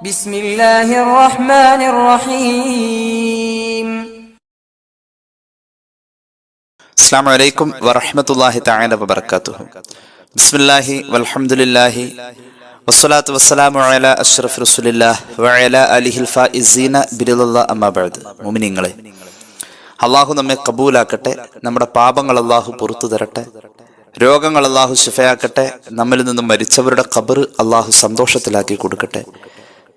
ബിസ്മില്ലാഹിർ റഹ്മാനിർ റഹീം بسم الله والحمد തആല വബറകാതുഹു. ബിസ്മില്ലാഹി വൽഹംദുലില്ലാഹി വസ്സലാത്തു വസ്സലാമു الله وعلى آله الفائزين അലിഹിൽ الله أما بعد ബഅദ്. മുഅ്മിനീങ്ങളെ അള്ളാഹു നമ്മെ കബൂലാക്കട്ടെ നമ്മുടെ പാപങ്ങൾ അള്ളാഹു പുറത്തു തരട്ടെ രോഗങ്ങൾ അള്ളാഹു ശിഫയാക്കട്ടെ നമ്മിൽ നിന്നും മരിച്ചവരുടെ കബർ അള്ളാഹു സന്തോഷത്തിലാക്കി കൊടുക്കട്ടെ.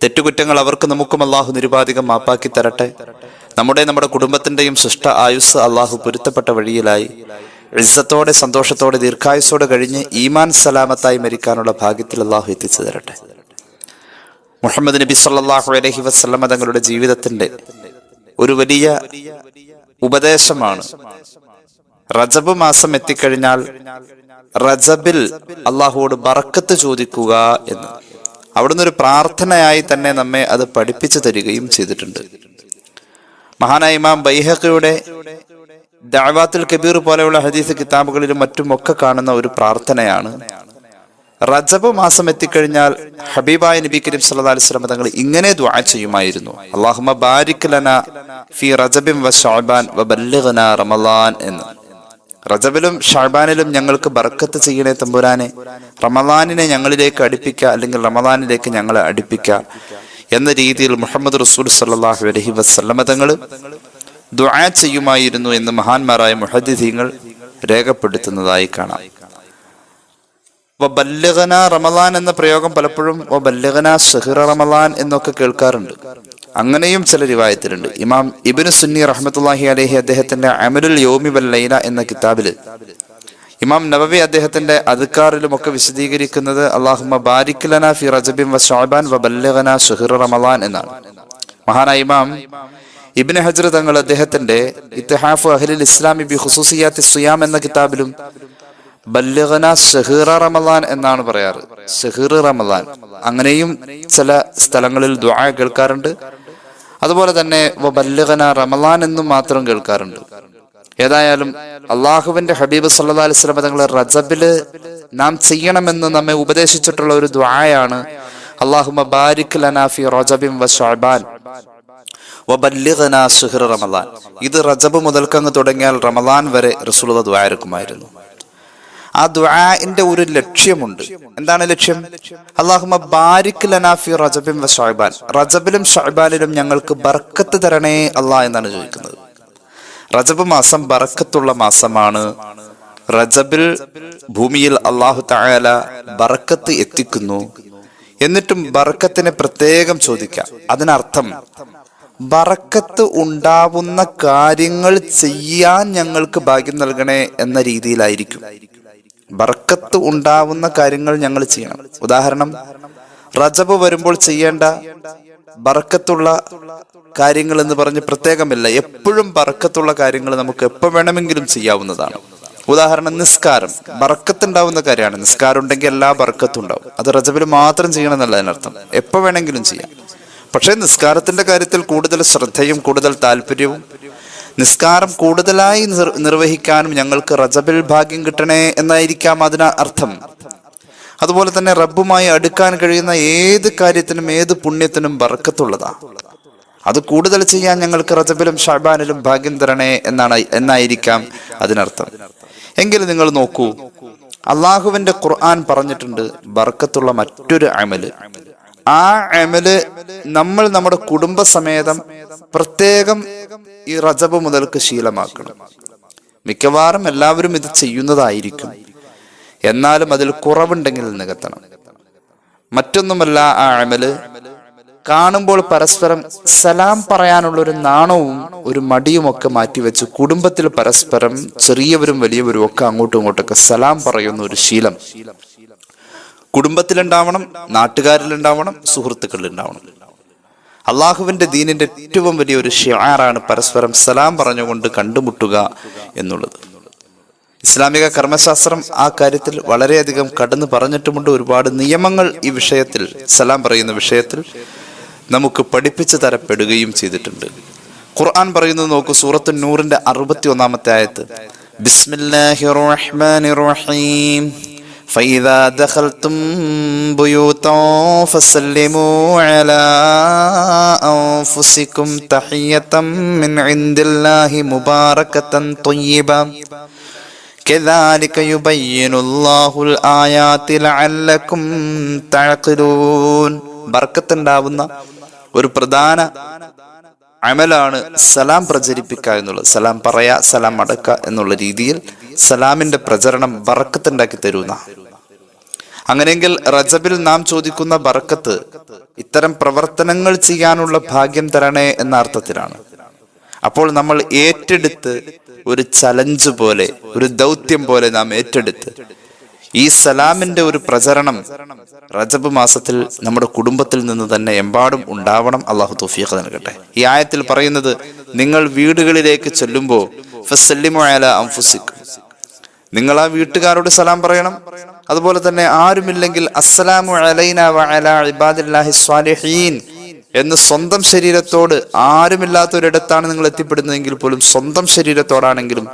തെറ്റുകുറ്റങ്ങൾ അവർക്ക് നമുക്കും അള്ളാഹു നിരുപാധികം മാപ്പാക്കി തരട്ടെ. നമ്മുടെ നമ്മുടെ കുടുംബത്തിന്റെയും സൃഷ്ട ആയുസ് അള്ളാഹു പൊരുത്തപ്പെട്ട വഴിയിലായി. ഇസ്സത്തോടെ സന്തോഷത്തോടെ ദീർഘായുസോടെ കഴിഞ്ഞ് ഈമാൻ സലാമത്തായി മരിക്കാനുള്ള ഭാഗ്യത്തിൽ അള്ളാഹു എത്തിച്ചു തരട്ടെ. മുഹമ്മദ് നബി സല്ലാഹു അലഹി വസ്ലമ തങ്ങളുടെ ജീവിതത്തിന്റെ ഒരു വലിയ ഉപദേശമാണ്. റജബ് മാസം എത്തിക്കഴിഞ്ഞാൽ റജബിൽ അള്ളാഹുവോട് ബറക്കത്ത് ചോദിക്കുക എന്ന്. അവിടുന്ന് ഒരു പ്രാർത്ഥനയായി തന്നെ നമ്മെ അത് പഠിപ്പിച്ചു തരികയും ചെയ്തിട്ടുണ്ട്. മഹാനായ ഇമാം ബൈഹക്കയുടെ ദാവാത്തുൽ കബീർ പോലെയുള്ള ഹദീസ് കിതാബുകളിലും മറ്റുമൊക്കെ കാണുന്ന ഒരു പ്രാർത്ഥനയാണ്. റജബ് മാസം എത്തിക്കഴിഞ്ഞാൽ ഹബീബായ നബി കരീം സല്ലല്ലാഹു അലൈഹി വസല്ലം തങ്ങൾ ഇങ്ങനെ ദ്വാ ചെയ്യുമായിരുന്നു. അല്ലാഹുമ്മ ബാരിക് ലനാ ഫി റജബിം വ ഷാബാൻ വ ബല്ലിഗ്നാ റമളാൻ എന്ന്. റജബിലും ഷാബാനിലും ഞങ്ങൾക്ക് ബർക്കത്ത് ചെയ്യണേ തമ്പുരാനെ. റമദാനിനെ ഞങ്ങളിലേക്ക് അടുപ്പിക്കുക അല്ലെങ്കിൽ റമദാനിലേക്ക് ഞങ്ങളെ അടുപ്പിക്കുക എന്ന രീതിയിൽ മുഹമ്മദ് റസൂൽ സല്ലാഹു അലഹി വസ്ലമ തങ്ങൾ ദുആ ചെയ്യുമായിരുന്നു എന്ന് മഹാന്മാരായ മുഹദ്ദീങ്ങൾ രേഖപ്പെടുത്തുന്നതായി കാണാം. വബല്ലഗന റമദാൻ എന്ന പ്രയോഗം പലപ്പോഴും വബല്ലഗന ഷഹിറ റമദാൻ എന്നൊക്കെ കേൾക്കാറുണ്ട്. അങ്ങനെയും ചില റിവായത്തിലുണ്ട് ഇമാം ഇബിന് സുന്നി റഹ്മത്തുല്ലാഹി അലഹി അദ്ദേഹത്തിന്റെ അമരുൽ യോമി ലൈല എന്ന കിതാബിൽ ഇമാം നബവി അദ്ദേഹത്തിന്റെ അധികാറിലും ഒക്കെ വിശദീകരിക്കുന്നത് അള്ളാഹുമ ബാരിക്കലന ഫി റജബിൻ വ ഷാബാൻ വ ബല്ലഗന ഷഹിറ റമദാൻ എന്നാണ്. മഹാനായ ഇമാം ഇബിന് ഹജർ തങ്ങൾ അദ്ദേഹത്തിന്റെ ഇത്തിഹാഫ് അഹ്ലിൽ ഇസ്ലാമി ബി ഖുസൂസിയാത്തി സുയാം എന്ന കിതാബിലും ബല്ലഗന ഷഹീറ റമദാൻ എന്നാണ് പറയാറ്. ഷഹീർ റമദാൻ അങ്ങനെയും ചില സ്ഥലങ്ങളിൽ ദ്വാ കേൾക്കാറുണ്ട്. അതുപോലെ തന്നെ ബല്യഗന റമലാൻ എന്നും മാത്രം കേൾക്കാറുണ്ട്. ഏതായാലും അള്ളാഹുവിന്റെ ഹബീബ് സല്ലാ അലിസ്ലാം തങ്ങളെ റജബിൽ നാം ചെയ്യണമെന്ന് നമ്മെ ഉപദേശിച്ചിട്ടുള്ള ഒരു ദ്വായാണ് അള്ളാഹുമ ബാരിക് ലനാഫി റജബിൻ വ റമദാൻ ഇത് റജബ് മുതൽക്കങ്ങ് തുടങ്ങിയാൽ റമലാൻ വരെ റസുലത ദ്വാരക്കുമായിരുന്നു ആ ദുആന്റെ ഒരു ലക്ഷ്യമുണ്ട്. എന്താണ് ലക്ഷ്യം? അള്ളാഹുമ ബാരിക് ലനാ ഫി റജബിൻ വ ഷഅബാൻ. റജബിലും ഷഅബാനിലും ഞങ്ങൾക്ക് ബർക്കത്ത് തരണേ അള്ളാഹ് എന്നാണ് ചോദിക്കുന്നത്. റജബ് മാസം ബറക്കത്തുള്ള മാസമാണ്. റജബിൽ ഭൂമിയിൽ അള്ളാഹു തആല ബറക്കത്ത് എത്തിക്കുന്നു. എന്നിട്ടും ബറക്കത്തിനെ പ്രത്യേകം ചോദിക്കാം. അതിനർത്ഥം ബറക്കത്ത് ഉണ്ടാവുന്ന കാര്യങ്ങൾ ചെയ്യാൻ ഞങ്ങൾക്ക് ഭാഗ്യം നൽകണേ എന്ന രീതിയിലായിരിക്കും. ബറക്കത്ത് ഉണ്ടാവുന്ന കാര്യങ്ങൾ ഞങ്ങൾ ചെയ്യണം. ഉദാഹരണം റജബ് വരുമ്പോൾ ചെയ്യേണ്ട ബർക്കത്തുള്ള കാര്യങ്ങൾ എന്ന് പറഞ്ഞ് പ്രത്യേകമില്ല. എപ്പോഴും ബർക്കത്തുള്ള കാര്യങ്ങൾ നമുക്ക് എപ്പോൾ വേണമെങ്കിലും ചെയ്യാവുന്നതാണ്. ഉദാഹരണം നിസ്കാരം. ബറക്കത്തുണ്ടാവുന്ന കാര്യമാണ്. നിസ്കാരം ഉണ്ടെങ്കിൽ എല്ലാ ബറക്കത്തും ഉണ്ടാവും. അത് റജബിൽ മാത്രം ചെയ്യണം എന്നല്ല അതിനർത്ഥം. എപ്പോൾ വേണമെങ്കിലും ചെയ്യാം. പക്ഷേ നിസ്കാരത്തിന്റെ കാര്യത്തിൽ കൂടുതൽ ശ്രദ്ധയും കൂടുതൽ താല്പര്യവും നിസ്കാരം കൂടുതലായി നിർ- നിർവഹിക്കാനും ഞങ്ങൾക്ക് റജബിൽ ഭാഗ്യം കിട്ടണേ എന്നായിരിക്കാം അതിന് അർത്ഥം. അതുപോലെ തന്നെ റബ്ബുമായി അടുക്കാൻ കഴിയുന്ന ഏത് കാര്യത്തിനും ഏത് പുണ്യത്തിനും വറക്കത്തുള്ളതാ അത് കൂടുതൽ ചെയ്യാൻ ഞങ്ങൾക്ക് റജബിലും ഷാബാനിലും ഭാഗ്യം തരണേ എന്നാണ് എന്നായിരിക്കാം അതിനർത്ഥം. എങ്കിലും നിങ്ങൾ നോക്കൂ അള്ളാഹുവിന്റെ ഖുർആൻ പറഞ്ഞിട്ടുണ്ട് ബർക്കത്തുള്ള മറ്റൊരു അമൽ. ആ അമൽ നമ്മൾ നമ്മുടെ കുടുംബസമേതം പ്രത്യേകം ഈ റജബ് മുതൽക്ക് ശീലമാക്കണം. മിക്കവാറും എല്ലാവരും ഇത് ചെയ്യുന്നതായിരിക്കും. എന്നാലും അതിൽ കുറവുണ്ടെങ്കിൽ നികത്തണം. മറ്റൊന്നുമല്ല ആ അമൽ. കാണുമ്പോൾ പരസ്പരം സലാം പറയാനുള്ള ഒരു നാണവും ഒരു മടിയുമൊക്കെ മാറ്റിവെച്ച് കുടുംബത്തിൽ പരസ്പരം ചെറിയവരും വലിയവരും ഒക്കെ അങ്ങോട്ടും ഇങ്ങോട്ടൊക്കെ സലാം പറയുന്ന ഒരു ശീലം. കുടുംബത്തിലുണ്ടാവണം നാട്ടുകാരിലുണ്ടാവണം സുഹൃത്തുക്കളിലുണ്ടാവണം. അള്ളാഹുവിന്റെ ദീനിന്റെ ഏറ്റവും വലിയ ഒരു ഷിയാറാണ് പരസ്പരം സലാം പറഞ്ഞുകൊണ്ട് കണ്ടുമുട്ടുക എന്നുള്ളത്. ഇസ്ലാമിക കർമ്മശാസ്ത്രം ആ കാര്യത്തിൽ വളരെയധികം കടന്നു പറഞ്ഞിട്ടുമുണ്ട്. ഒരുപാട് നിയമങ്ങൾ ഈ വിഷയത്തിൽ സലാം പറയുന്ന വിഷയത്തിൽ നമുക്ക് പഠിപ്പിച്ചു തരപ്പെടുകയും ചെയ്തിട്ടുണ്ട്. ഖുർആൻ പറയുന്നത് നോക്കൂ സൂറത്ത് നൂറിന്റെ അറുപത്തി ഒന്നാമത്തെ ആയത്ത്. ബിസ്മില്ലാഹിർ റഹ്മാനിർ റഹീം. فإذا دخلتم بيوتا فسلموا على أنفسكم تحية من عند الله مباركة طيبة كذلك يبين الله الآيات لعلكم تعقلون ബർക്കത്ത് ഉണ്ടാവുന്ന ഒരു പ്രധാന അമലാണ് സലാം പ്രചരിപ്പിക്കുക എന്നുള്ളത്. സലാം പറയാ സലാം അടക്കുക എന്നുള്ള രീതിയിൽ സലാമിന്റെ പ്രചരണം ബറക്കത്തുണ്ടാക്കി തരുന്ന. അങ്ങനെയെങ്കിൽ റജബിൽ നാം ചോദിക്കുന്ന ബറക്കത്ത് ഇത്തരം പ്രവർത്തനങ്ങൾ ചെയ്യാനുള്ള ഭാഗ്യം തരണേ എന്ന അർത്ഥത്തിലാണ്. അപ്പോൾ നമ്മൾ ഏറ്റെടുത്ത് ഒരു ചലഞ്ച് പോലെ ഒരു ദൗത്യം പോലെ നാം ഏറ്റെടുത്ത് ഈ സലാമിന്റെ ഒരു പ്രചരണം റജബ് മാസത്തിൽ നമ്മുടെ കുടുംബത്തിൽ നിന്ന് തന്നെ എമ്പാടും ഉണ്ടാവണം. അള്ളാഹു തൗഫീഖ് നൽകട്ടെ. ഈ ആയത്തിൽ പറയുന്നത് നിങ്ങൾ വീടുകളിലേക്ക് ചെല്ലുമ്പോൾ ഫസല്ലിമുഅല അംഫുസിക്കും നിങ്ങൾ ആ വീട്ടുകാരോട് സലാം പറയണം. അതുപോലെ തന്നെ ആരുമില്ലെങ്കിൽ അസ്സലാമു ഇബാദില്ലാഹി സ്വാലിഹീൻ എന്ന് സ്വന്തം ശരീരത്തോട് ആരുമില്ലാത്തൊരിടത്താണ് നിങ്ങൾ എത്തിപ്പെടുന്നതെങ്കിൽ പോലും സ്വന്തം ശരീരത്തോടാണെങ്കിലും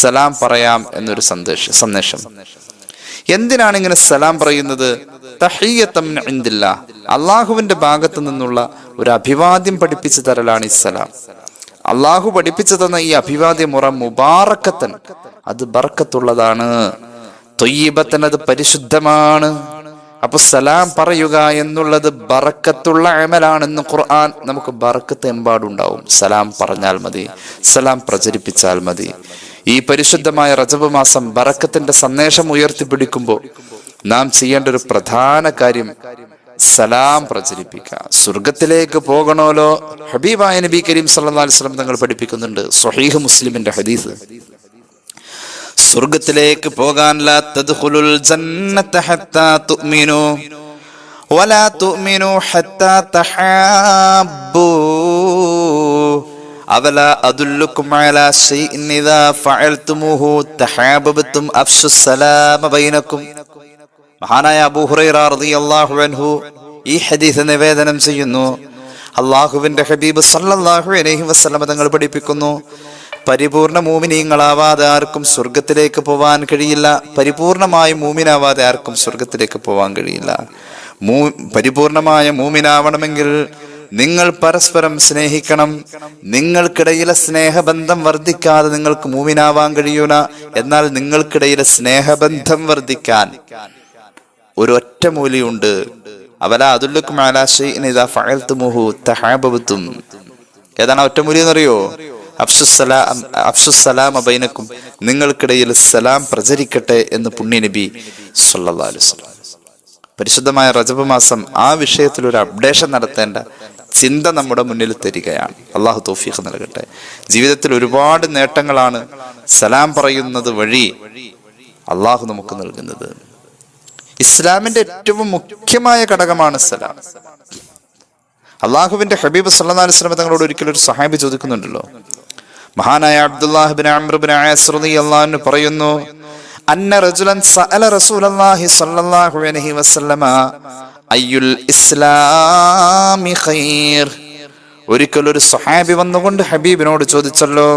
സലാം പറയാം എന്നൊരു സന്ദേശം സന്ദേശം. എന്തിനാണ് ഇങ്ങനെ സലാം പറയുന്നത്? അള്ളാഹുവിന്റെ ഭാഗത്തു നിന്നുള്ള ഒരു അഭിവാദ്യം പഠിപ്പിച്ചു തരലാണ് ഈ സലാം. അള്ളാഹു പഠിപ്പിച്ചു തന്ന ഈ അഭിവാദ്യ മുറ മുബാറക്കത്തൻ. അത് ബർക്കത്തുള്ളതാണ്. തൊയ്യബത്തൻ അത് പരിശുദ്ധമാണ്. അപ്പൊ സലാം പറയുക എന്നുള്ളത് ബറക്കത്തുള്ള അമലാണെന്ന് ഖുർആൻ നമുക്ക് ബറക്കത്ത് എമ്പാടുണ്ടാവും സലാം പറഞ്ഞാൽ മതി. സലാം പ്രചരിപ്പിച്ചാൽ മതി. ഈ പരിശുദ്ധമായ റജബ് മാസം ബറക്കത്തിന്റെ സന്ദേശം ഉയർത്തിപ്പിടിക്കുമ്പോൾ നാം ചെയ്യേണ്ട ഒരു പ്രധാന കാര്യം സലാം പ്രചരിപ്പിക്കുക. സ്വർഗത്തിലേക്ക് പോകണോലോ ഹബീബായ നബി കരീം സല്ലല്ലാഹു അലൈഹി വസല്ലം തങ്ങൾ പഠിപ്പിക്കുന്നുണ്ട് സ്വഹീഹ് മുസ്ലിമിന്റെ ഹദീസ്. സ്വർഗത്തിലേക്ക് പോകാൻ ലാ തദ്ഖുലുൽ ജന്നത ഹത്താ അവല ശൈഇൻ ഇദാ ഫഅൽതുമുഹു തഹാബബതും അഫ്ശുസ് സലാമ മഹാനായ അബൂ ഹുറൈറ റളിയല്ലാഹു അൻഹു ഈ ഹദീസ് നിവേദനം ചെയ്യുന്നു. അള്ളാഹുവിന്റെ ഹബീബ് സല്ലല്ലാഹു അലൈഹി വസല്ലം തങ്ങൾ പഠിപ്പിക്കുന്നു. പരിപൂർണ മൂമിനീങ്ങളാവാതെ ആർക്കും സ്വർഗത്തിലേക്ക് പോവാൻ കഴിയില്ല. പരിപൂർണമായ മൂമിനാവാതെ ആർക്കും സ്വർഗത്തിലേക്ക് പോവാൻ കഴിയില്ല. മൂ പരിപൂർണമായ മൂമിനാവണമെങ്കിൽ നിങ്ങൾ പരസ്പരം സ്നേഹിക്കണം. നിങ്ങൾക്കിടയിലെ സ്നേഹബന്ധം വർദ്ധിക്കാതെ നിങ്ങൾക്ക് മൂവിനാവാൻ കഴിയൂല. എന്നാൽ നിങ്ങൾക്കിടയിലെ സ്നേഹബന്ധം വർദ്ധിക്കാൻ ഒരു ഒറ്റ മൂലിയുണ്ട്. അവല അതുല്ലുക്കും തഹാബത്തും ഏതാണ് ഒറ്റമൂലി എന്നറിയോ? അഫ്സുസലാം അഫ്സുസലാം അബൈനക്കും നിങ്ങൾക്കിടയിൽ സലാം പ്രചരിക്കട്ടെ എന്ന് പുണ്യ നബി സല്ലാ അലൈഹി വസല്ലം. പരിശുദ്ധമായ റജബ് മാസം ആ വിഷയത്തിൽ ഒരു അപ്ഡേഷൻ നടത്തേണ്ട ചിന്ത നമ്മുടെ മുന്നിൽ തരികയാണ്. അള്ളാഹു തോഫീഖ് നൽകട്ടെ. ജീവിതത്തിൽ ഒരുപാട് നേട്ടങ്ങളാണ് സലാം പറയുന്നത് വഴി അള്ളാഹു നമുക്ക് നൽകുന്നത്. ഇസ്ലാമിന്റെ ഏറ്റവും മുഖ്യമായ ഘടകമാണ് സലാം. അള്ളാഹുവിന്റെ ഹബീബ് സല്ലല്ലാഹു അലൈഹി വസല്ലം തങ്ങളോട് ഒരിക്കലും ഒരു സഹാബി ചോദിക്കുന്നുണ്ടല്ലോ. മഹാനായ അബ്ദുല്ലാഹിബിൻ അമ്രബിൻ റളിയല്ലാഹു അൻഹു പറയുന്നു അന്ന റജുലൻ സഅല റസൂലല്ലാഹി സ്വല്ലല്ലാഹു അലൈഹി വസല്ലമ അയ്യുൽ ഇസ്ലാമി ഖൈർ. ഒരിക്കൽ ഒരു സഹാബി വന്നുകൊണ്ട് ഹബീബിനോട് ചോദിച്ചല്ലോ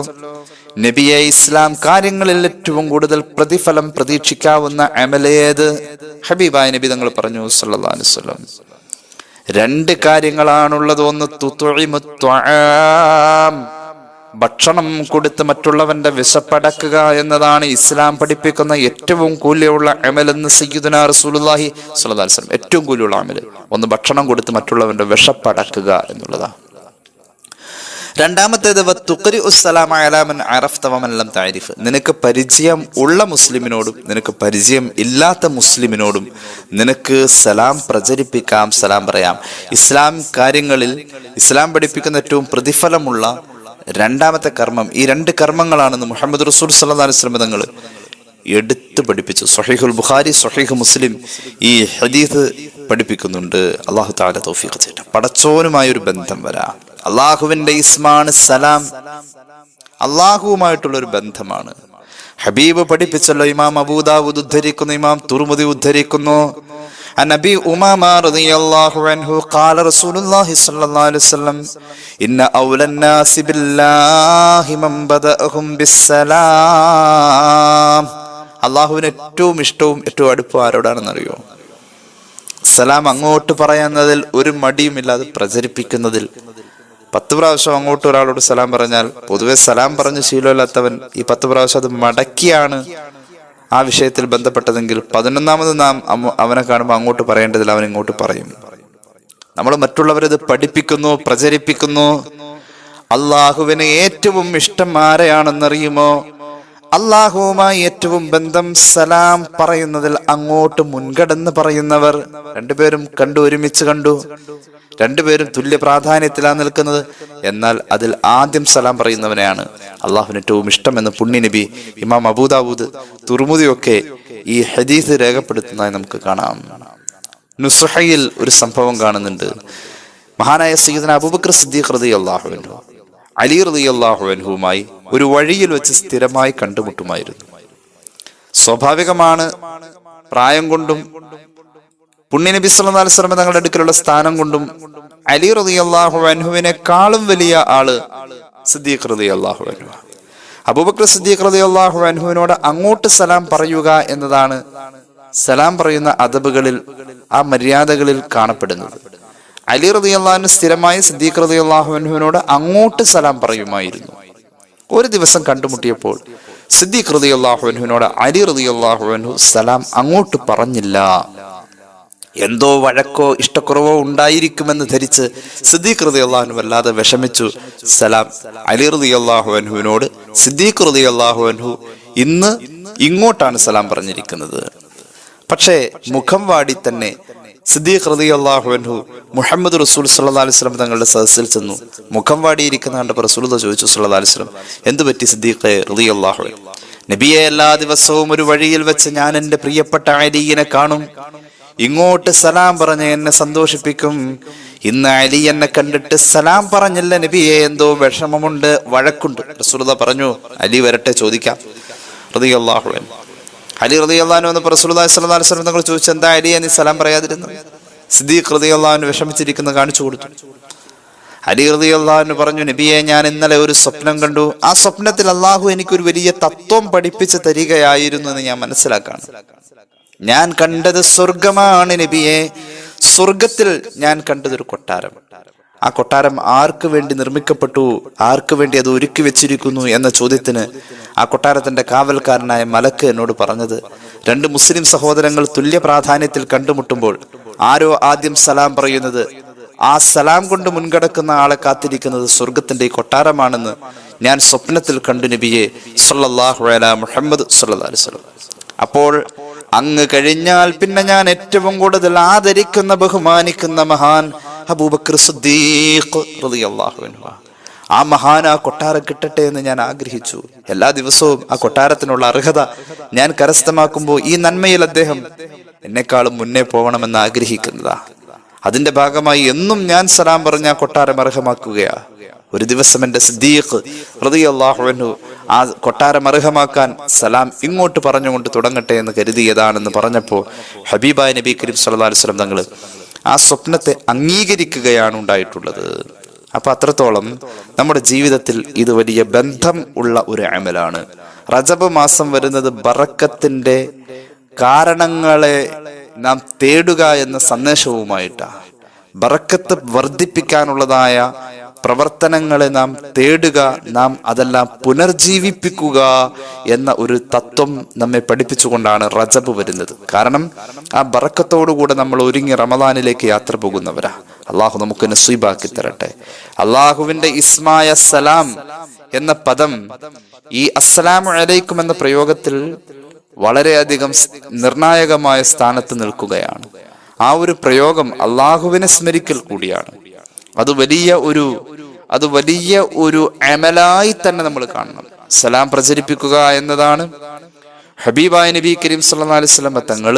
നബിയെ ഇസ്ലാം കാര്യങ്ങളിൽ ഏറ്റവും കൂടുതൽ പ്രതിഫലം പ്രതീക്ഷിക്കാവുന്ന അമലേത് ഹബീബായ നബി തങ്ങൾ പറഞ്ഞു സല്ലല്ലാഹു അലൈഹി വസല്ലം. രണ്ട് കാര്യങ്ങളാണുള്ളത്. ഒന്ന് തുതുഇമു ത്വആം. ഭക്ഷണം കൊടുത്ത് മറ്റുള്ളവന്റെ വിശപ്പടക്കുക എന്നതാണ് ഇസ്ലാം പഠിപ്പിക്കുന്ന ഏറ്റവും കൂലിയുള്ള അമലെന്ന് സയ്യിദുന അലൈഹി വസല്ലം ഏറ്റവും കൂലിയുള്ള അമൽ. ഒന്ന് ഭക്ഷണം കൊടുത്ത് മറ്റുള്ളവന്റെ വിശപ്പടക്കുക എന്നുള്ളതാണ് രണ്ടാമത്തേത് തുക്കരി ഉസ്സലാം അലാമൻ അറഫ്ത വമൻ ലം താരിഫ് നിനക്ക് പരിചയം ഉള്ള മുസ്ലിമിനോടും നിനക്ക് പരിചയം ഇല്ലാത്ത മുസ്ലിമിനോടും നിനക്ക് സലാം പ്രചരിപ്പിക്കാം സലാം പറയാം. ഇസ്ലാം കാര്യങ്ങളിൽ ഇസ്ലാം പഠിപ്പിക്കുന്ന ഏറ്റവും പ്രതിഫലമുള്ള രണ്ടാമത്തെ കർമ്മം ഈ രണ്ട് കർമ്മങ്ങളാണെന്ന് മുഹമ്മദ് റസൂൽ അലൈഹി വസല്ലം തങ്ങൾ എടുത്തു പഠിപ്പിച്ചു. സഹീഹുൽ ബുഖാരി സഹീഹ് മുസ്ലിം ഈ ഹദീസ് പഠിപ്പിക്കുന്നുണ്ട്. അള്ളാഹു താല തൗഫീഖ് ചെയ്യട്ടെ പടച്ചോനുമായ ഒരു ബന്ധം വരാം. അള്ളാഹുവിന്റെ ഇസ്മാണ് സലാം. അള്ളാഹുവുമായിട്ടുള്ള ഒരു ബന്ധമാണ്. ഹബീബ് പഠിപ്പിച്ചല്ലോ ഇമാം അബൂദാവൂദ് ഉദ്ധരിക്കുന്നു ഇമാം തുർമുദി ഉദ്ധരിക്കുന്നു. عن ابي امامه رضي الله عنه قال رسول الله صلى الله عليه وسلم ان اولى الناس بالله من بداهم بالسلام അള്ളാഹുവിന് ഏറ്റവും ഇഷ്ടവും ഏറ്റവും അടുപ്പവും ആരോടാണെന്നറിയോ സലാം അങ്ങോട്ട് പറയുന്നതിൽ ഒരു മടിയുമില്ലാതെ പ്രചരിപ്പിക്കുന്നതിൽ പത്ത് പ്രാവശ്യം അങ്ങോട്ട് ഒരാളോട് സലാം പറഞ്ഞാൽ പൊതുവെ സലാം പറഞ്ഞ് ശീലമില്ലാത്തവൻ ഈ പത്ത് പ്രാവശ്യം അത് മടക്കിയാണ് ആ വിഷയത്തിൽ ബന്ധപ്പെട്ടതെങ്കിൽ പതിനൊന്നാമത് നാം അവനെ കാണുമ്പോൾ അങ്ങോട്ട് പറയേണ്ടതിൽ അവൻ ഇങ്ങോട്ട് പറയും. നമ്മൾ മറ്റുള്ളവരത് പഠിപ്പിക്കുന്നു പ്രചരിപ്പിക്കുന്നു. അള്ളാഹുവിന് ഏറ്റവും ഇഷ്ടം ആരെയാണെന്നറിയുമോ? അള്ളാഹുവുമായി ഏറ്റവും ബന്ധം സലാം പറയുന്നതിൽ അങ്ങോട്ട് മുൻകടന്ന് പറയുന്നവർ രണ്ടുപേരും കണ്ടു ഒരുമിച്ച് കണ്ടു. രണ്ടുപേരും തുല്യ പ്രാധാന്യത്തിലാണ് നിൽക്കുന്നത്. എന്നാൽ അതിൽ ആദ്യം സലാം പറയുന്നവനെയാണ് അള്ളാഹുവിന് ഏറ്റവും ഇഷ്ടമെന്ന് പുണ്യനബി ഇമാം അബൂദാബൂദ് തുർമുദിയൊക്കെ ഈ ഹദീസ് രേഖപ്പെടുത്തുന്നതായി നമുക്ക് കാണാം. നുസുഹയിൽ ഒരു സംഭവം കാണുന്നുണ്ട്. മഹാനായ സീദന അബൂബക്കർ സിദ്ദീഖ് ഹൃദയ അള്ളാഹുവിനു അലി അള്ളാഹുവിനുമായി ഒരു വഴിയിൽ വെച്ച് സ്ഥിരമായി കണ്ടുമുട്ടുമായിരുന്നു. സ്വാഭാവികമാണ് പ്രായം കൊണ്ടും പുണ്യനബി സല്ലാ അലിസ്ലമ തങ്ങളുടെ അടുക്കലുള്ള സ്ഥാനം കൊണ്ടും അലി റതി അള്ളാഹു വലിയ ആൾ സിദ്ദീഖ് റതി അള്ളാഹു അൻഹു. അബൂബക്കർ സിദ്ദീഖ് റതി അള്ളാഹു അങ്ങോട്ട് സലാം പറയുക എന്നതാണ് സലാം പറയുന്ന അദബുകളിൽ ആ മര്യാദകളിൽ കാണപ്പെടുന്നത്. അലി റതി സ്ഥിരമായി സിദ്ദീഖ് റതി അള്ളാഹുവിനോട് അങ്ങോട്ട് സലാം പറയുമായിരുന്നു. ഒരു ദിവസം കണ്ടുമുട്ടിയപ്പോൾ സിദ്ദീഖ് റതി അള്ളാഹുവിനോട് അലി റതി അള്ളാഹുവിനു സലാം അങ്ങോട്ട് പറഞ്ഞില്ല. എന്തോ വഴക്കോ ഇഷ്ടക്കുറവോ ഉണ്ടായിരിക്കുമെന്ന് ധരിച്ച് സിദ്ദീഖ് റതി വല്ലാതെ വിഷമിച്ചു. സലാം അലി റതി അള്ളാഹുവിനോട് സിദ്ദീഖ് റതി അൻഹു ഇന്ന് ഇങ്ങോട്ടാണ് സലാം പറഞ്ഞിരിക്കുന്നത്. പക്ഷേ മുഖം വാടി തന്നെ സിദ്ദീഖ് റതി അള്ളാഹുവിനു മുഹമ്മദ് റസൂൽ സല്ലാ അലൈഹി സ്വലം തങ്ങളുടെ സദസ്സിൽ ചെന്നു. മുഖം വാടിയിരിക്കുന്ന കണ്ടപ്പോൾ റസൂൽ ചോദിച്ചു സല്ലാ അലൈഹി സ്വലം എന്ത് പറ്റി സിദ്ദീഖ്? റതി അള്ളാഹു നബിയെ എല്ലാ ദിവസവും ഒരു വഴിയിൽ വെച്ച് ഞാൻ എന്റെ പ്രിയപ്പെട്ട അലിയനെ കാണും. ഇങ്ങോട്ട് സലാം പറഞ്ഞ് എന്നെ സന്തോഷിപ്പിക്കും. ഇന്ന് അലി എന്നെ കണ്ടിട്ട് സലാം പറഞ്ഞില്ല നബിയെ എന്തോ വിഷമമുണ്ട് വഴക്കുണ്ട്. റസൂലത പറഞ്ഞു അലി വരട്ടെ ചോദിക്കാം. റളിയല്ലാഹു അൻഹു. അലി ഹൃദയ അള്ളഹാനു എന്ന് റസൂലുള്ളാഹി സ്വലം വസല്ലം തങ്ങൾ ചോദിച്ചു എന്താ അലി? എന്നീ സലാം പറയാതിരുന്നു? സിദ്ദീഖ് ഹൃദയ അള്ളഹാനു വിഷമിച്ചിരിക്കുന്ന കാണിച്ചു കൊടുത്തു. അലി ഹൃദയ അള്ളഹാനു പറഞ്ഞു നബിയെ ഞാൻ ഇന്നലെ ഒരു സ്വപ്നം കണ്ടു. ആ സ്വപ്നത്തിൽ അള്ളാഹു എനിക്കൊരു വലിയ തത്വം പഠിപ്പിച്ച് തരികയായിരുന്നു എന്ന് ഞാൻ മനസ്സിലാക്കാണ്. ഞാൻ കണ്ടത് സ്വർഗമാണ് നബിയെ. സ്വർഗത്തിൽ ഞാൻ കണ്ടതൊരു കൊട്ടാരം. ആ കൊട്ടാരം ആർക്ക് വേണ്ടി നിർമ്മിക്കപ്പെട്ടു? ആർക്ക് വേണ്ടി അത് ഒരുക്കി വെച്ചിരിക്കുന്നു എന്ന ചോദ്യത്തിന് ആ കൊട്ടാരത്തിന്റെ കാവൽക്കാരനായ മലക്ക് എന്നോട് പറഞ്ഞത് രണ്ട് മുസ്ലിം സഹോദരങ്ങൾ തുല്യ പ്രാധാന്യത്തിൽ കണ്ടുമുട്ടുമ്പോൾ ആരോ ആദ്യം സലാം പറയുന്നത് ആ സലാം കൊണ്ട് മുൻകടക്കുന്ന ആളെ കാത്തിരിക്കുന്നത് സ്വർഗത്തിന്റെ കൊട്ടാരമാണെന്ന് ഞാൻ സ്വപ്നത്തിൽ കണ്ടു നബിയെ മുഹമ്മദ് വസല്ലം. അപ്പോൾ അങ്ങ് കഴിഞ്ഞാൽ പിന്നെ ഞാൻ ഏറ്റവും കൂടുതൽ ആദരിക്കുന്ന ബഹുമാനിക്കുന്ന മഹാൻ അബൂബക്കർ സിദ്ദീഖ് ആ മഹാൻ ആ കൊട്ടാരം കിട്ടട്ടെ എന്ന് ഞാൻ ആഗ്രഹിച്ചു. എല്ലാ ദിവസവും ആ കൊട്ടാരത്തിനുള്ള അർഹത ഞാൻ കരസ്ഥമാക്കുമ്പോൾ ഈ നന്മയിൽ അദ്ദേഹം എന്നെക്കാളും മുന്നേ പോകണമെന്ന് ആഗ്രഹിക്കുന്നതാ. അതിന്റെ ഭാഗമായി എന്നും ഞാൻ സലാം പറഞ്ഞ കൊട്ടാരം അർഹമാക്കുകയാ. ഒരു ദിവസം എന്റെ സിദ്ദീഖ് ഹൃദയല്ലാഹുവിനു ആ കൊട്ടാരം അർഹമാക്കാൻ സലാം ഇങ്ങോട്ട് പറഞ്ഞുകൊണ്ട് തുടങ്ങട്ടെ എന്ന് കരുതിയതാണെന്ന് പറഞ്ഞപ്പോൾ ഹബീബായ നബി കരീം സല്ലാ അലൈഹി വസല്ലം തങ്ങൾ ആ സ്വപ്നത്തെ അംഗീകരിക്കുകയാണ് ഉണ്ടായിട്ടുള്ളത്. അപ്പൊ അത്രത്തോളം നമ്മുടെ ജീവിതത്തിൽ ഇത് വലിയ ബന്ധം ഉള്ള ഒരു അമലാണ്. റജബ് മാസം വരുന്നത് ബറക്കത്തിന്റെ കാരണങ്ങളെ നാം തേടുക എന്ന സന്ദേശവുമായിട്ടാണ് ബറക്കത്ത് വർദ്ധിപ്പിക്കാനുള്ളതായ പ്രവർത്തനങ്ങളെ നാം തേടുക നാം അതെല്ലാം പുനർജീവിപ്പിക്കുക എന്ന ഒരു തത്വം നമ്മെ പഠിപ്പിച്ചുകൊണ്ടാണ് റജബ് വരുന്നത്. കാരണം ആ ബറക്കത്തോടുകൂടെ നമ്മൾ ഒരുങ്ങി റമദാനിലേക്ക് യാത്ര പോകുന്നവരാ. അള്ളാഹു നമുക്ക് നസീബാക്കി തരട്ടെ. അള്ളാഹുവിന്റെ ഇസ്മായ സലാം എന്ന പദം ഈ അസ്സലാമു അലൈക്കും എന്ന പ്രയോഗത്തിൽ വളരെയധികം നിർണായകമായ സ്ഥാനത്ത് നിൽക്കുകയാണ്. ആ ഒരു പ്രയോഗം അള്ളാഹുവിനെ സ്മരിക്കൽ കൂടിയാണ്. അത് വലിയ ഒരു അത് വലിയ ഒരു അമലായി തന്നെ നമ്മൾ കാണണം. സലാം പ്രചരിപ്പിക്കുക എന്നതാണ്. ഹബീബായ നബി കരീം സല്ലല്ലാഹു അലൈഹി വസല്ലം തങ്ങൾ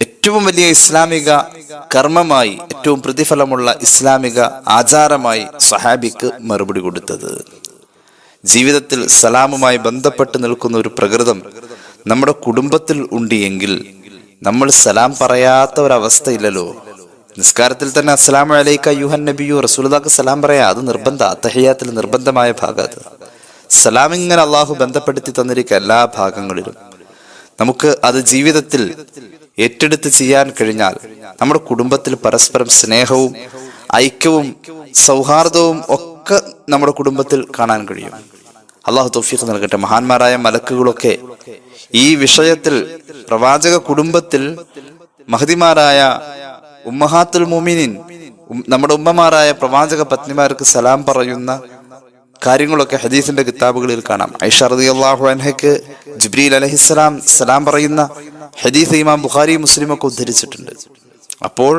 ഏറ്റവും വലിയ ഇസ്ലാമിക കർമ്മമായി ഏറ്റവും പ്രതിഫലമുള്ള ഇസ്ലാമിക ആചാരമായി സഹാബിക്ക് മറുപടി കൊടുത്തത്. ജീവിതത്തിൽ സലാമുമായി ബന്ധപ്പെട്ട് നിൽക്കുന്ന ഒരു പ്രകൃതം നമ്മുടെ കുടുംബത്തിൽ ഉണ്ട് എങ്കിൽ നമ്മൾ സലാം പറയാത്ത ഒരവസ്ഥയില്ലല്ലോ നിസ്കാരത്തിൽ തന്നെ അസ്സലാമു അലൈക്ക യുഹൻ നബിയു റസൂലുദാക്ക് സലാം പറയാ അത് നിർബന്ധ അത്തഹിയാത്തിൽ നിർബന്ധമായ ഭാഗത്ത്. സലാം ഇങ്ങനെ അള്ളാഹു ബന്ധപ്പെടുത്തി തന്നിരിക്കുക എല്ലാ ഭാഗങ്ങളിലും നമുക്ക് അത് ജീവിതത്തിൽ ഏറ്റെടുത്ത് ചെയ്യാൻ കഴിഞ്ഞാൽ നമ്മുടെ കുടുംബത്തിൽ പരസ്പരം സ്നേഹവും ഐക്യവും സൗഹാർദ്ദവും ഒക്കെ നമ്മുടെ കുടുംബത്തിൽ കാണാൻ കഴിയും. അള്ളാഹു തൗഫീഖ് നൽകട്ടെ. മഹാന്മാരായ മലക്കുകളൊക്കെ ഈ വിഷയത്തിൽ പ്രവാചക കുടുംബത്തിൽ മഹതിമാരായ ഉമ്മഹാത്തുൽ മുമിനിൻ നമ്മുടെ ഉമ്മമാരായ പ്രവാചക പത്നിമാർക്ക് സലാം പറയുന്ന കാര്യങ്ങളൊക്കെ ഹദീസിന്റെ കിതാബുകളിൽ കാണാം. ഐഷ റളിയല്ലാഹു അൻഹയ്ക്ക് ജിബ്രീൽ അലഹിസ്സലാം സലാം പറയുന്ന ഹദീസ് ഇമാം ബുഖാരി മുസ്ലിം ഒക്കെ ഉദ്ധരിച്ചിട്ടുണ്ട്. അപ്പോൾ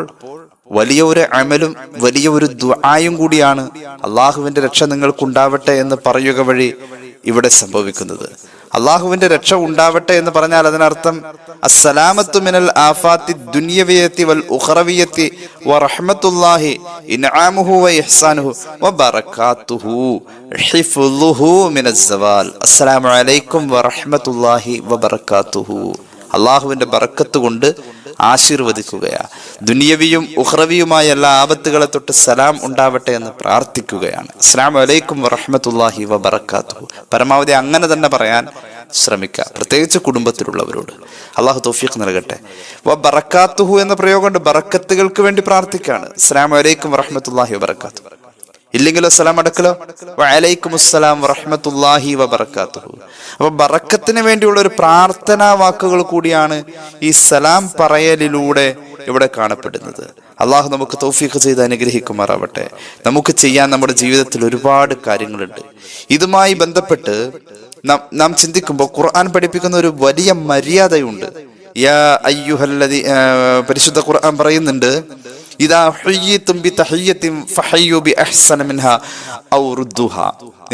വലിയ ഒരു അമലും വലിയ ഒരു ദുആയും കൂടിയാണ് അള്ളാഹുവിന്റെ രക്ഷ നിങ്ങൾക്കുണ്ടാവട്ടെ എന്ന് പറയുക വഴി ഇവിടെ സംഭവിക്കുന്നത്. അള്ളാഹുവിന്റെ രക്ഷ ഉണ്ടാവട്ടെ എന്ന് പറഞ്ഞാൽ അതിനർത്ഥം അസ്സലാമത്തു മിനൽ ആഫാത്തി ദുനിയവിയത്തി വൽ ഉഖറവിയത്തി വ റഹ്മത്തുല്ലാഹി ഇൻആമുഹു വ ഇഹ്സാനുഹു വ ബറകാതുഹു ഹിഫ്ളുഹു മിനസ് സവാൽ. അസ്സലാമു അലൈക്കും വ റഹ്മത്തുല്ലാഹി വ ബറകാതുഹു അള്ളാഹുവിന്റെ ബറക്കത്ത് കൊണ്ട് ആശീർവദിക്കുകയാ ദുനിയവിയും ഉഹ്റവിയുമായ എല്ലാ ആപത്തുകളെ തൊട്ട് സലാം ഉണ്ടാവട്ടെ എന്ന് പ്രാർത്ഥിക്കുകയാണ്. അസ്ലാം വലൈക്കും വറഹമത്തല്ലാഹി വബർക്കാത്തു പരമാവധി അങ്ങനെ തന്നെ പറയാൻ ശ്രമിക്കുക. പ്രത്യേകിച്ച് കുടുംബത്തിലുള്ളവരോട്. അള്ളാഹു തൗഫീഖ് നൽകട്ടെ. വ ബറക്കാത്തുഹു എന്ന കൊണ്ട് ബറക്കത്തുകൾക്ക് വേണ്ടി പ്രാർത്ഥിക്കുകയാണ്. അസ്ലാം വലൈക്കും വറഹമത്തല്ലാഹി വബർക്കാത്തു ഇല്ലെങ്കിലോ സലാം അടക്കലോ വലൈക്കും അസ്സലാം വറഹമത്തല്ലാഹി വബർക്കാത്തുഹു അപ്പൊ ബറക്കത്തിന് വേണ്ടിയുള്ള ഒരു പ്രാർത്ഥനാ വാക്കുകൾ കൂടിയാണ് ഈ സലാം പറയലിലൂടെ ഇവിടെ കാണപ്പെടുന്നത്. അള്ളാഹു നമുക്ക് തൗഫീഖ് ചെയ്ത് അനുഗ്രഹിക്കുമാറാവട്ടെ. നമുക്ക് ചെയ്യാൻ നമ്മുടെ ജീവിതത്തിൽ ഒരുപാട് കാര്യങ്ങളുണ്ട്. ഇതുമായി ബന്ധപ്പെട്ട് നാം ചിന്തിക്കുമ്പോൾ ഖുർആൻ പഠിപ്പിക്കുന്ന ഒരു വലിയ മര്യാദയുണ്ട്. യാ അയ്യുഹല്ലതി പരിശുദ്ധ ഖുർആൻ പറയുന്നുണ്ട് ഇതാ ഫഹയ്യു ഔ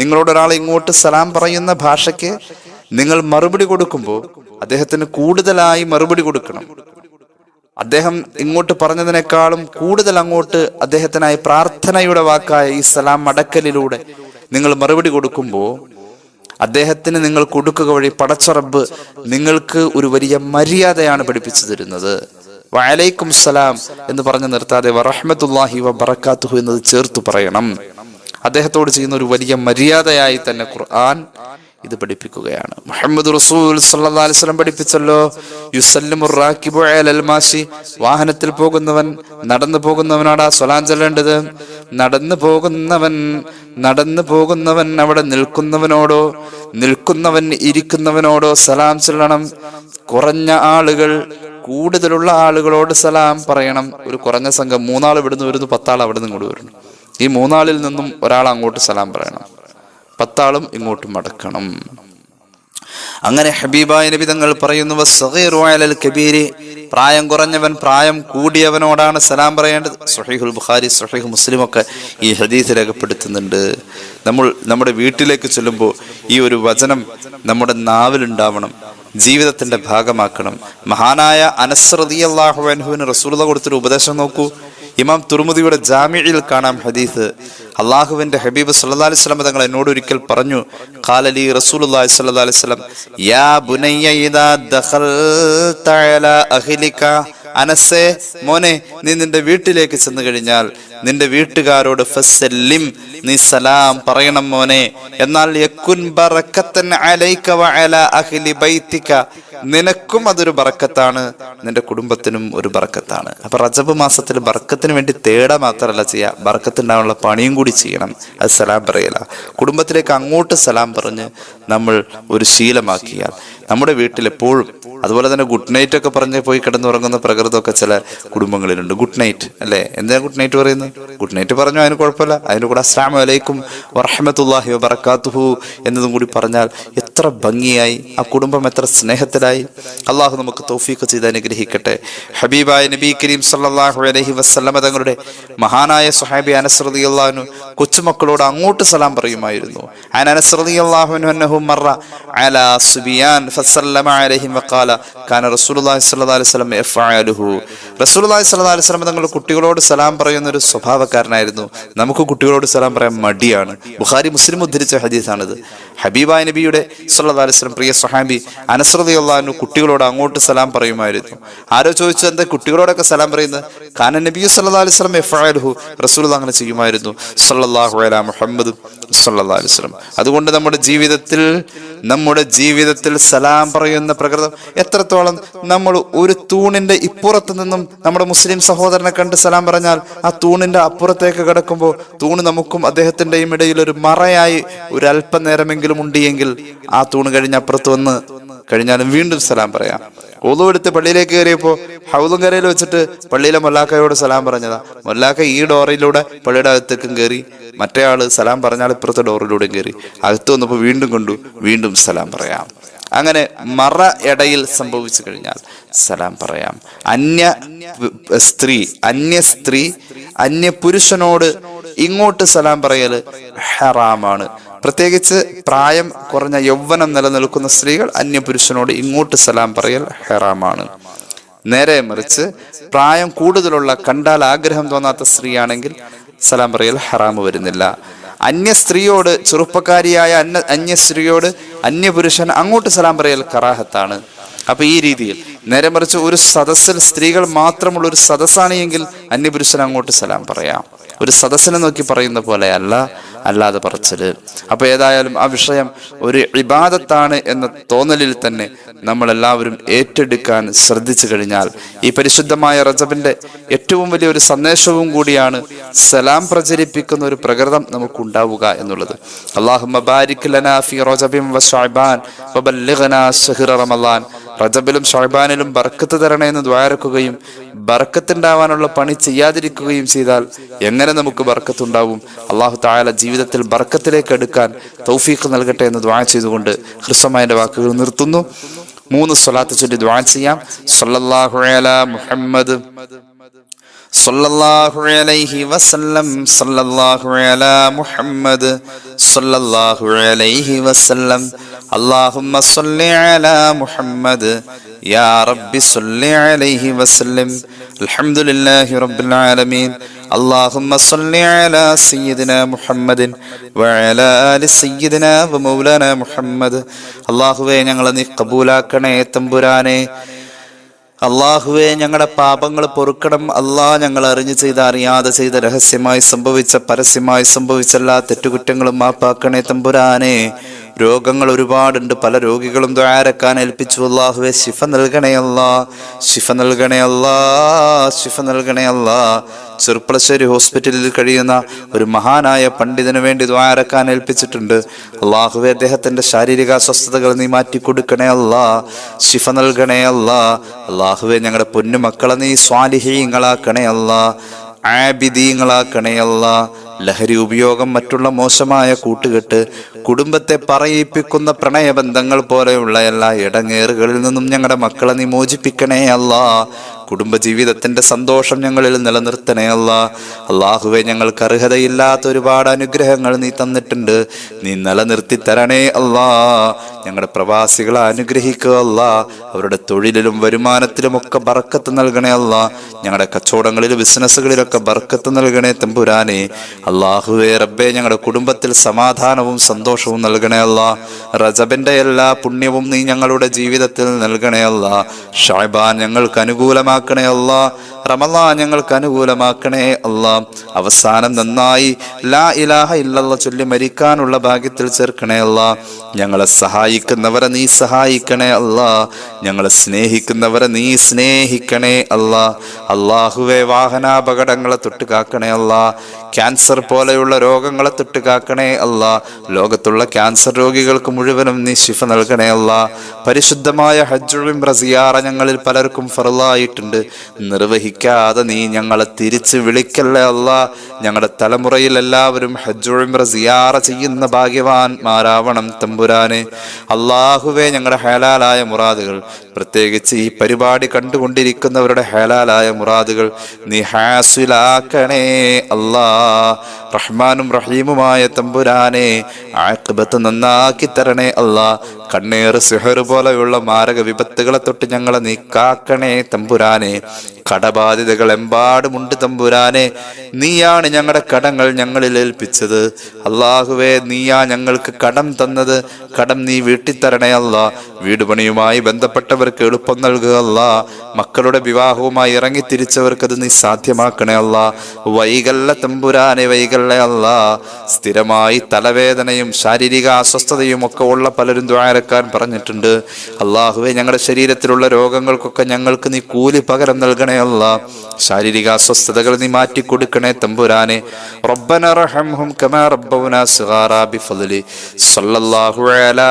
നിങ്ങളോട് ഒരാൾ ഇങ്ങോട്ട് സലാം പറയുന്ന ഭാഷയ്ക്ക് നിങ്ങൾ മറുപടി കൊടുക്കുമ്പോൾ അദ്ദേഹത്തിന് കൂടുതലായി മറുപടി കൊടുക്കണം. അദ്ദേഹം ഇങ്ങോട്ട് പറഞ്ഞതിനേക്കാളും കൂടുതൽ അങ്ങോട്ട് അദ്ദേഹത്തിനായി പ്രാർത്ഥനയുടെ വാക്കായ ഈ സലാം മടക്കലിലൂടെ നിങ്ങൾ മറുപടി കൊടുക്കുമ്പോൾ അദ്ദേഹത്തിന് നിങ്ങൾ കൊടുക്കുക വഴി പടച്ചറബ് നിങ്ങൾക്ക് ഒരു വലിയ മര്യാദയാണ് പഠിപ്പിച്ചു തരുന്നത്. വഅലൈക്കും സലാം എന്ന് പറഞ്ഞ് നിർത്താതെ വറഹ്മത്തുള്ളാഹി വബറകാതുഹു എന്നത് ചേർത്ത് പറയണം. അദ്ദേഹത്തോട് ചെയ്യുന്ന ഒരു വലിയ മര്യാദയായി തന്നെ ഖുർആൻ ഇത് പഠിപ്പിക്കുകയാണ്. മുഹമ്മദ് റസൂൽ സല്ലല്ലാഹു അലൈഹി വസല്ലം പഠിപ്പിച്ചല്ലോ യുസല്ലിമു റാക്കിബു അലൽ വാഹനത്തിൽ പോകുന്നവൻ നടന്നു പോകുന്നവനാടാ സ്വലാൻ ചൊല്ലേണ്ടത്. നടന്നു പോകുന്നവൻ നടന്നു പോകുന്നവൻ അവിടെ നിൽക്കുന്നവനോടോ നിൽക്കുന്നവൻ ഇരിക്കുന്നവനോടോ സലാം ചൊല്ലണം. കുറഞ്ഞ ആളുകൾ കൂടുതലുള്ള ആളുകളോട് സലാം പറയണം. ഒരു കുറഞ്ഞ സംഘം മൂന്നാൾ ഇവിടുന്ന് വരുന്നു പത്താൾ അവിടെ നിന്ന് ഇങ്ങോട്ട് വരുന്നു. ഈ മൂന്നാളിൽ നിന്നും ഒരാൾ അങ്ങോട്ട് സലാം പറയണം. പത്താളും ഇങ്ങോട്ടും മടക്കണം. അങ്ങനെ ഹബീബായ നബി തങ്ങൾ പറയുന്നു "വസ്സഗീറു അലൽ കബീരി. പ്രായം കുറഞ്ഞവൻ പ്രായം കൂടിയവനോടാണ് സലാം പറയേണ്ടത്. സുഹൈഹുൽ ബുഖാരി സുഹൈഹു മുസ്ലിം ഒക്കെ ഈ ഹദീസ് രേഖപ്പെടുത്തുന്നുണ്ട്. നമ്മൾ നമ്മുടെ വീട്ടിലേക്ക് ചെല്ലുമ്പോൾ ഈ ഒരു വചനം നമ്മുടെ നാവിലുണ്ടാവണം. ജീവിതത്തിന്റെ ഭാഗമാക്കണം. മഹാനായ അനസ്രതി അള്ളാഹു അൻഹുവിന് റസൂല കൊടുത്തൊരു ഉപദേശം നോക്കൂ. ഇമാം തുർമുദിയുടെ ജാമ്യയിൽ കാണാം ഹദീസ്. അള്ളാഹുവിന്റെ ഹബീബ് സല്ലാ അലൈഹി വസല്ലം തങ്ങൾ എന്നോട് ഒരിക്കൽ പറഞ്ഞു റസൂലുള്ളാഹി സ്വല്ലല്ലാഹു അലൈഹി വസല്ലം യാ ബുനയ്യ ഇദാ ദഖൽത അല അഹ്ലിക അനസേ മോനെ നീ നിന്റെ വീട്ടിലേക്ക് ചെന്ന് കഴിഞ്ഞാൽ നിന്റെ വീട്ടുകാരോട് ഫസല്ലിം നീ സലാം പറയണം മോനെ. എന്നാൽ യക്കുൻ ബറക്കത്തൻ അലൈക വഅല അഹ്ലി ബൈതിക നിനക്കും അതൊരു ബറക്കത്താണ് നിന്റെ കുടുംബത്തിനും ഒരു ബറക്കത്താണ്. അപ്പൊ റജബ് മാസത്തിൽ ബറക്കത്തിന് വേണ്ടി തേട മാത്രമല്ല ചെയ്യുക ബറക്കത്തുണ്ടാവാനുള്ള പണിയും കൂടി ചെയ്യണം. അത് സലാം പറയല. കുടുംബത്തിലേക്ക് അങ്ങോട്ട് സലാം പറഞ്ഞ് നമ്മൾ ഒരു ശീലമാക്കിയാൽ നമ്മുടെ വീട്ടിൽ എപ്പോഴും അതുപോലെ തന്നെ ഗുഡ് നൈറ്റ് ഒക്കെ പറഞ്ഞ് പോയി കിടന്നുറങ്ങുന്ന പ്രകൃതമൊക്കെ ചില കുടുംബങ്ങളിലുണ്ട്. ഗുഡ് നൈറ്റ് അല്ലേ? എന്താ ഗുഡ് നൈറ്റ് പറയുന്നത്? ഗുഡ് നൈറ്റ് പറഞ്ഞു അതിന് കുഴപ്പമില്ല. അതിന് കൂടെ അസ്ലാം വലൈക്കും വറഹമത്തുല്ലാഹി വബർക്കാത്തുഹു എന്നതും കൂടി പറഞ്ഞാൽ എത്ര ഭംഗിയായി ആ കുടുംബം എത്ര സ്നേഹത്തിലായി. അള്ളാഹു നമുക്ക് തൗഫീഖ് ചെയ്ത് അനുഗ്രഹിക്കട്ടെ. ഹബീബായ നബി കരീം സല്ലാഹു അലഹി വസല്ലമ തങ്ങളുടെ മഹാനായ സുഹാബി അനസ് റളിയല്ലാഹു കൊച്ചുമക്കളോട് അങ്ങോട്ട് സലാം പറയുമായിരുന്നു. അനസ്രതി അൻഹു മറ അലാ സുബിയാൻ തങ്ങളുടെ കുട്ടികളോട് സലാം പറയുന്ന ഒരു സ്വഭാവക്കാരനായിരുന്നു. നമുക്ക് കുട്ടികളോട് സലാം പറയാൻ മടിയാണ്. ബുഖാരി മുസ്ലിം ഉദ്ധരിച്ച ഹദീസാണിത്. ഹബീബ നബിയുടെ സല്ലാസ്ലം പ്രിയ സ്വഹാബി അനസ്രതയുള്ളു കുട്ടികളോട് അങ്ങോട്ട് സലാം പറയുമായിരുന്നു. ആരോ ചോദിച്ചു എന്താ കുട്ടികളോടൊക്കെ സലാം പറയുന്നത്? കാന നബി സല്ലാസ്ലം അലൈഹി വസല്ലം യഫഅലുഹു റസൂൽ അങ്ങനെ ചെയ്യുമായിരുന്നു. സല്ലാഹു അലാ മുഹമ്മദ് സല്ലാ അലൈഹി വസല്ലം. അതുകൊണ്ട് നമ്മുടെ ജീവിതത്തിൽ നമ്മുടെ ജീവിതത്തിൽ സലാം പറയുന്ന പ്രകൃതം. എത്രത്തോളം നമ്മൾ ഒരു തൂണിന്റെ ഇപ്പുറത്ത് നിന്നും നമ്മുടെ മുസ്ലിം സഹോദരനെ കണ്ട് സലാം പറഞ്ഞാൽ ആ തൂണിന്റെ അപ്പുറത്തേക്ക് കിടക്കുമ്പോൾ തൂണ് നമുക്കും അദ്ദേഹത്തിന്റെയും ഇടയിൽ ഒരു മറയായി ഒരു അല്പനേരമെങ്കിലും ഉണ്ടെങ്കിൽ ആ തൂണ് കഴിഞ്ഞ് അപ്പുറത്ത് വന്ന് കഴിഞ്ഞാലും വീണ്ടും സലാം പറയാം. ഓതു എടുത്ത് പള്ളിയിലേക്ക് കയറിയപ്പോ ഹൗദും കരയിൽ വെച്ചിട്ട് പള്ളിയിലെ മൊല്ലാക്കയോട് സലാം പറഞ്ഞതാ. മൊല്ലാക്ക ഈ ഡോറിലൂടെ പള്ളിയുടെ അകത്തേക്കും കയറി മറ്റേ ആൾ സലാം പറഞ്ഞാൽ ഇപ്പുറത്തെ ഡോറിലൂടെയും കയറി. അകത്ത് വന്നപ്പോൾ വീണ്ടും കൊണ്ടു വീണ്ടും സലാം പറയാം. അങ്ങനെ മറ ഇടയിൽ സംഭവിച്ചു കഴിഞ്ഞാൽ സലാം പറയാം. അന്യ സ്ത്രീ അന്യ സ്ത്രീ അന്യ പുരുഷനോട് ഇങ്ങോട്ട് സലാം പറയൽ ഹറാമാണ്. പ്രത്യേകിച്ച് പ്രായം കുറഞ്ഞ യൗവനം നിലനിൽക്കുന്ന സ്ത്രീകൾ അന്യ പുരുഷനോട് ഇങ്ങോട്ട് സലാം പറയൽ ഹെറാമാണ്. നേരെ മറിച്ച് പ്രായം കൂടുതലുള്ള കണ്ടാൽ ആഗ്രഹം തോന്നാത്ത സ്ത്രീയാണെങ്കിൽ സലാം പറയൽ ഹറാമ് വരുന്നില്ല. അന്യ സ്ത്രീയോട് ചെറുപ്പക്കാരിയായ അന്യ അന്യ സ്ത്രീയോട് അന്യപുരുഷൻ അങ്ങോട്ട് സലാം പറയൽ കറാഹത്താണ്. അപ്പൊ ഈ രീതിയിൽ നേരെ മറിച്ച് ഒരു സദസ്സിൽ സ്ത്രീകൾ മാത്രമുള്ള ഒരു സദസ്സാണ് എങ്കിൽ അന്യപുരുഷൻ അങ്ങോട്ട് സലാം പറയാം. ഒരു സദസ്സിനെ നോക്കി പറയുന്ന പോലെയല്ല അല്ലാതെ പറച്ചിൽ അപ്പൊ ഏതായാലും ആ വിഷയം ഒരു ഇബാദത്താണ് എന്ന തോന്നലിൽ തന്നെ നമ്മൾ എല്ലാവരും ഏറ്റെടുക്കാൻ ശ്രദ്ധിച്ചു കഴിഞ്ഞാൽ ഈ പരിശുദ്ധമായ റജബിന്റെ ഏറ്റവും വലിയൊരു സന്ദേശവും കൂടിയാണ് സലാം പ്രചരിപ്പിക്കുന്ന ഒരു പ്രകൃതം നമുക്കുണ്ടാവുക എന്നുള്ളത്. അള്ളാഹു മബാരിക് ഫി വ റമളാൻ റജബിലും ഷഹബാനിലും ബർക്കത്ത് തരണേ എന്ന് ദ്വാരക്കുകയും ബർക്കത്തുണ്ടാവാനുള്ള പണി ചെയ്യാതിരിക്കുകയും ചെയ്താൽ എങ്ങനെ നമുക്ക് ബർക്കത്തുണ്ടാവും? അള്ളാഹു തായാല ജീവിതത്തിൽ ബർക്കത്തിലേക്ക് എടുക്കാൻ തൗഫീഖ് നൽകട്ടെ എന്ന് ദ്വാ ചെയ്തുകൊണ്ട് ഹൃസ്വമായന്റെ വാക്കുകൾ നിർത്തുന്നു. മൂന്ന് സ്വലാത്ത് ചൊല്ലി ദ്വാ ചെയ്യാം. സല്ലല്ലാഹു അലാ മുഹമ്മദ് സല്ലല്ലാഹു അലൈഹി വസല്ലം സല്ലല്ലാഹു അലാ മുഹമ്മദ് സല്ലല്ലാഹു അലൈഹി വസല്ലം اللهم صل على محمد يا رب صل عليه وسلم الحمد لله رب العالمين اللهم صل على سيدنا محمد وعلى آل سيدنا ومولانا محمد അള്ളാഹുവെ ഞങ്ങളെ നീ കബൂലാക്കണേ തമ്പുരാനെ അള്ളാഹുവെ ഞങ്ങളുടെ പാപങ്ങൾ പൊറുക്കണം അള്ളാഹ് ഞങ്ങൾ അറിഞ്ഞു ചെയ്ത അറിയാതെ ചെയ്ത രഹസ്യമായി സംഭവിച്ച പരസ്യമായി സംഭവിച്ച എല്ലാ തെറ്റുകുറ്റങ്ങളും മാപ്പാക്കണേ തമ്പുരാനെ രോഗങ്ങൾ ഒരുപാടുണ്ട്. പല രോഗികളും ദ്വാരക്കാൻ ഏൽപ്പിച്ചു. അള്ളാഹുവെ ശിഫ നൽകണേ ശിഫ നൽകണേ ശിഫ നൽകണേ അല്ലാ. ചെറുപ്പളശ്ശേരി ഹോസ്പിറ്റലിൽ കഴിയുന്ന ഒരു മഹാനായ പണ്ഡിതന് വേണ്ടി ദ്വാരക്കാൻ ഏൽപ്പിച്ചിട്ടുണ്ട്. അള്ളാഹുവെ അദ്ദേഹത്തിന്റെ ശാരീരിക അസ്വസ്ഥതകൾ നീ മാറ്റി കൊടുക്കണേ ശിഫ നൽകണേ അള്ളാഹുവെ ഞങ്ങളുടെ പൊന്നു മക്കളെ നീ സ്വാലിഹീങ്ങളാക്കണേ അല്ലാ. ആബിദീങ്ങളാക്കണേ ലഹരി ഉപയോഗം മറ്റുള്ള മോശമായ കൂട്ടുകെട്ട് കുടുംബത്തെ പറയിപ്പിക്കുന്ന പ്രണയബന്ധങ്ങൾ പോലെയുള്ള എല്ലാ ഇടങ്ങേറുകളിൽ നിന്നും ഞങ്ങളുടെ മക്കളെ നീ മോചിപ്പിക്കണേ അല്ല. കുടുംബജീവിതത്തിന്റെ സന്തോഷം ഞങ്ങളിൽ നിലനിർത്തണേ അല്ല. അള്ളാഹുവെ ഞങ്ങൾക്ക് അർഹതയില്ലാത്ത ഒരുപാട് അനുഗ്രഹങ്ങൾ നീ തന്നിട്ടുണ്ട്. നീ നിലനിർത്തി തരണേ അല്ലാ. ഞങ്ങളുടെ പ്രവാസികളെ അനുഗ്രഹിക്കുക അല്ല. അവരുടെ തൊഴിലിലും വരുമാനത്തിലും ഒക്കെ ബർക്കത്ത് നൽകണേ അല്ല. ഞങ്ങളുടെ കച്ചവടങ്ങളിലും ബിസിനസ്സുകളിലൊക്കെ ബർക്കത്ത് നൽകണേ തമ്പുരാനെ. അള്ളാഹുവേ റബ്ബെ ഞങ്ങളുടെ കുടുംബത്തിൽ സമാധാനവും സന്തോഷവും നൽകണേ അല്ല. റജബിന്റെ എല്ലാ പുണ്യവും നീ ഞങ്ങളുടെ ജീവിതത്തിൽ നൽകണേ അല്ല. ഷായ്ബാൻ ഞങ്ങൾക്ക് അനുകൂലമാക്കണേ അല്ല. റമലാ ഞങ്ങൾക്ക് അനുകൂലമാക്കണേ അല്ല. അവസാനം നന്നായി ലാ ഇലാഹ ഇല്ലല്ല ചൊല്ലി മരിക്കാനുള്ള ഭാഗ്യത്തിൽ ചേർക്കണേ അല്ല. ഞങ്ങളെ സഹായിക്കുന്നവരെ നീ സഹായിക്കണേ അല്ലാ. ഞങ്ങളെ സ്നേഹിക്കുന്നവരെ നീ സ്നേഹിക്കണേ അല്ലാ. അള്ളാഹുവെ വാഹനാപകടങ്ങളെ തൊട്ട് കാക്കണേ അല്ല. ക്യാൻസർ പോലെയുള്ള രോഗങ്ങളെ തൊട്ട് കാക്കണേ അല്ല. ലോകത്തുള്ള ക്യാൻസർ രോഗികൾക്ക് മുഴുവനും നീ ശിഫ നൽകണേ അല്ല. പരിശുദ്ധമായ ഹജ്ജും റസിയാറ ഞങ്ങളിൽ പലർക്കും ഫറലായിട്ടുണ്ട്. നിർവഹിക്കാതെ നീ ഞങ്ങളെ തിരിച്ച് വിളിക്കല്ലേ അല്ല. ഞങ്ങളുടെ തലമുറയിൽ എല്ലാവരും ഹജ്ജും റസിയാറ ചെയ്യുന്ന ഭാഗ്യവാന്മാരാവണം തമ്പുരാനെ. അള്ളാഹുവെ ഞങ്ങളുടെ ഹേലാലായ മുറാദുകൾ. പ്രത്യേകിച്ച് ഈ പരിപാടി കണ്ടുകൊണ്ടിരിക്കുന്നവരുടെ ഹേലാലായ മുറാദുകൾ. നീ ഹാസിലാക്കണേ അല്ലാ. റഹ്മാനും റഹീമുമായ തമ്പുരാനെ ആക്കിബത്ത് നന്നാക്കി തരണേ അല്ലാ. കണ്ണേർ സിഹർ പോലെയുള്ള മാരക വിപത്തുകളെ തൊട്ട് ഞങ്ങളെ നീ കാക്കണേ തമ്പുരാനെ. കടബാധിതകൾ എമ്പാടുമുണ്ട് തമ്പുരാനെ. നീയാണ് ഞങ്ങളുടെ കടങ്ങൾ ഞങ്ങളിൽ ഏൽപ്പിച്ചത്. അള്ളാഹുവേ നീയാ ഞങ്ങൾക്ക് കടം തന്നത്. കടം നീ വീട്ടി നീട്ടിത്തരണേ അല്ല. വീട് പണിയുമായി ബന്ധപ്പെട്ടവർക്ക് എളുപ്പം നൽകുക അല്ല. മക്കളുടെ വിവാഹവുമായി ഇറങ്ങി തിരിച്ചവർക്ക് അത് നീ സാധ്യമാക്കണേ അല്ല. വൈകല്ല തമ്പുരാനെ വൈകല്ല അല്ല. സ്ഥിരമായി തലവേദനയും ശാരീരിക അസ്വസ്ഥതയും ഒക്കെ ഉള്ള പലരും ദ്വാരക്കാൻ പറഞ്ഞിട്ടുണ്ട്. അള്ളാഹുവെ ഞങ്ങളുടെ ശരീരത്തിലുള്ള രോഗങ്ങൾക്കൊക്കെ ഞങ്ങൾക്ക് നീ കൂലി പകരം നൽകണേ അല്ല. ശാരീരിക അസ്വസ്ഥതകൾ നീ മാറ്റി കൊടുക്കണേ തമ്പുരാനെ. റബ്ബന റഹംഹും കമാ റബ്ബൗനാ സിഗാറാ ബിഫദ്ലി. സല്ലല്ലാഹു അലാ